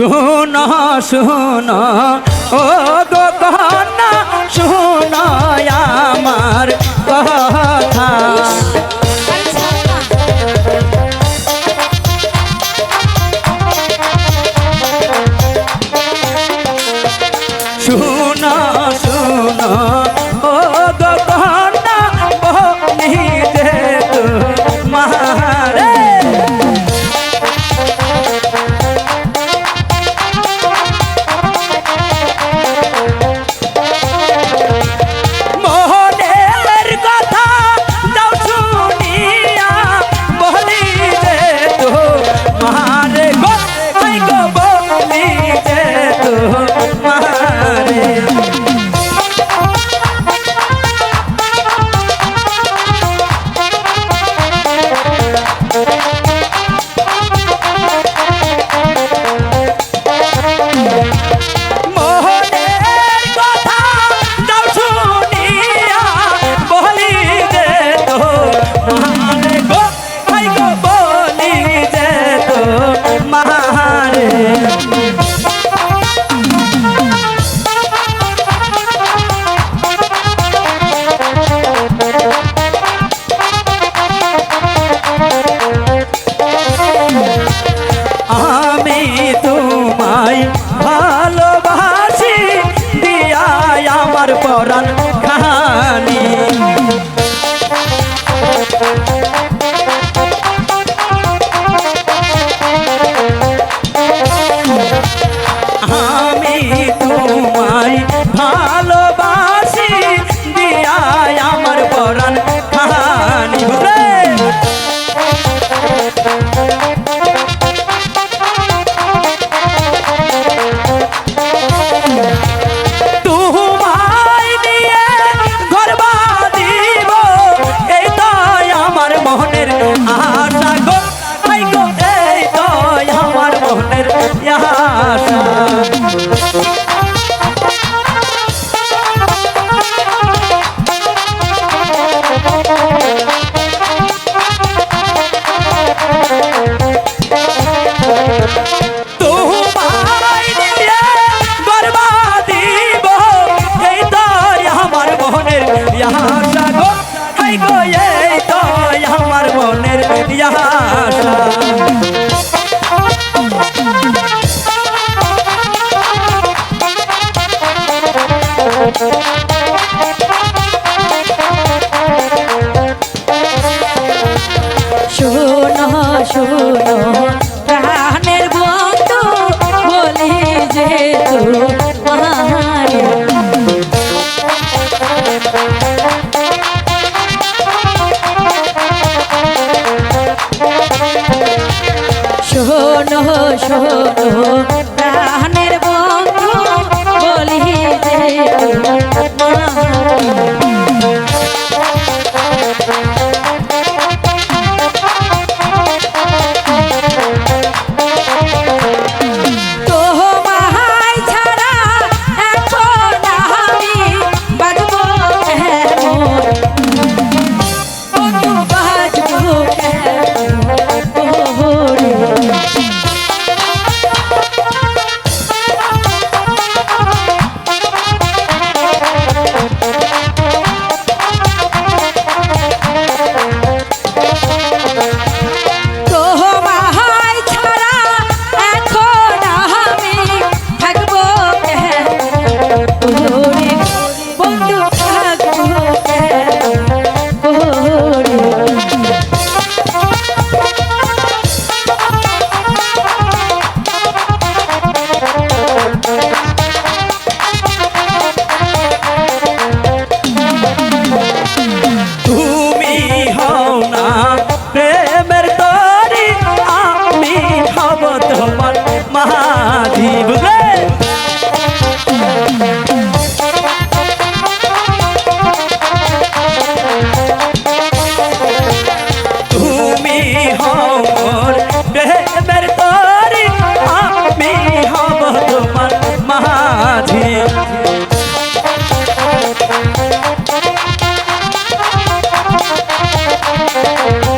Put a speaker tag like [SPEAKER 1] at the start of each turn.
[SPEAKER 1] শোনা শোনা ও পরাণ খানি আমি তোমায় ভালো Oh yeah.
[SPEAKER 2] শোনো
[SPEAKER 1] Thank you.